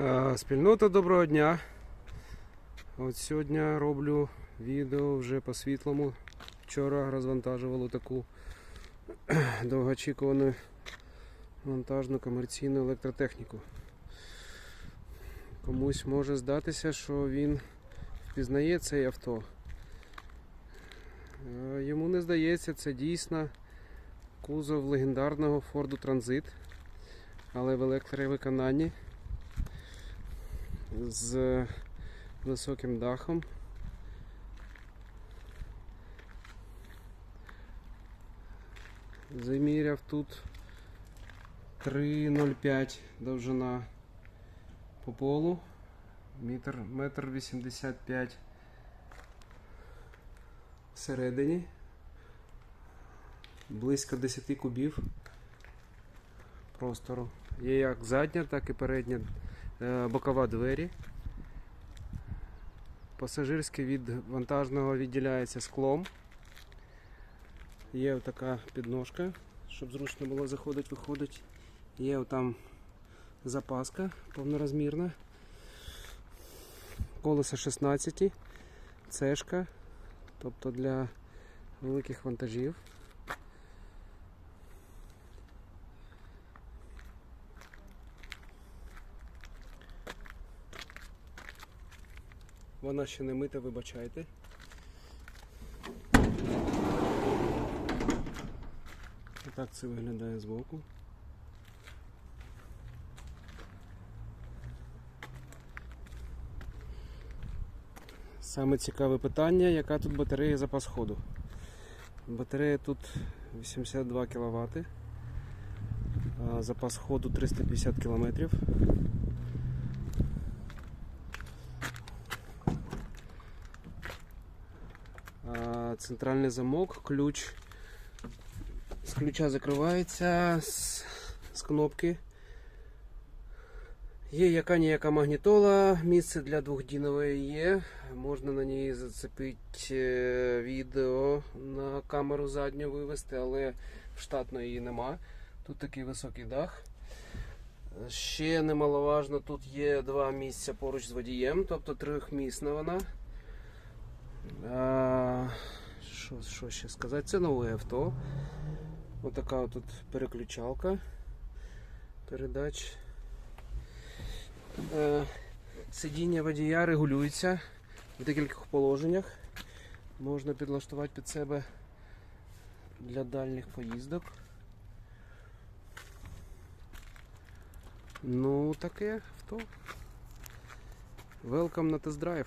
Е, Спільнота доброго дня. От сьогодні роблю відео вже по світлому. Вчора розвантажували таку довгоочікувану вантажну комерційну електротехніку. Комусь може здатися, що він впізнає цей авто. Е, Йому не здається, це дійсно кузов легендарного Ford Transit, але в електровиконанні з високим дахом. Заміряв тут 3,05 довжина по полу, метр, метр 85 всередині, близько 10 кубів простору. Є як задня, так і передня бокова двері. Пасажирське від вантажного відділяється склом. Є така підножка, щоб зручно було заходити, виходить. Є там запаска повнорозмірна. Колеса 16, цешка, тобто для великих вантажів. Вона ще не мита, вибачайте. Так це виглядає збоку. Саме цікаве питання, яка тут батарея запас ходу. Батарея тут 82 кВт, запас ходу 350 км. Центральний замок, ключ з ключа закривається з, з кнопки. Є яка-ніяка магнітола, місце для двохдінової є. Можна на ній зацепити е, відео на камеру задню вивести, але штатної її нема. Тут такий високий дах. Ще немаловажно, тут є два місця поруч з водієм, тобто трьохмісна вона. Що, що ще сказати? Це нове авто. Отака от тут переключалка передач. Е, Сидіння водія регулюється в декількох положеннях. Можна підлаштувати під себе для дальніх поїздок. Ну, таке авто. Welcome на тест-драйв.